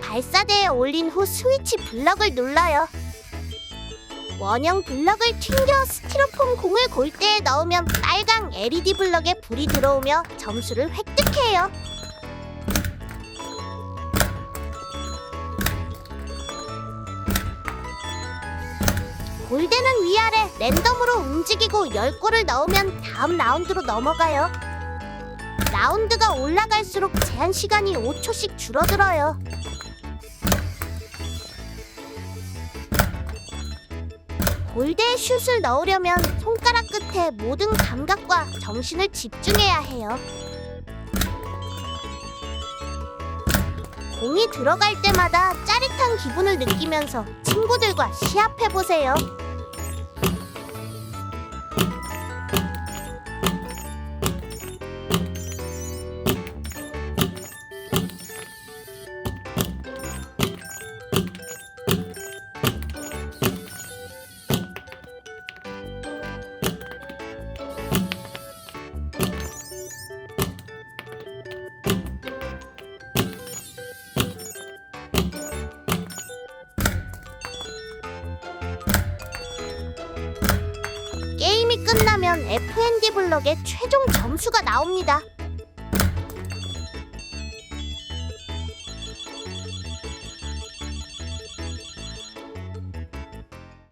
발사대에 올린 후 스위치 블럭을 눌러요. 원형 블럭을 튕겨 스티로폼 공을 골대에 넣으면 빨강 LED 블럭에 불이 들어오며 점수를 획득해요. 골대는 위아래 랜덤으로 움직이고 10골을 넣으면 다음 라운드로 넘어가요. 라운드가 올라갈수록 제한 시간이 5초씩 줄어들어요. 골대에 슛을 넣으려면 손가락 끝에 모든 감각과 정신을 집중해야 해요. 공이 들어갈 때마다 짜릿한 기분을 느끼면서 친구들과 시합해 보세요. 게임이 끝나면 FND 블럭에 최종 점수가 나옵니다.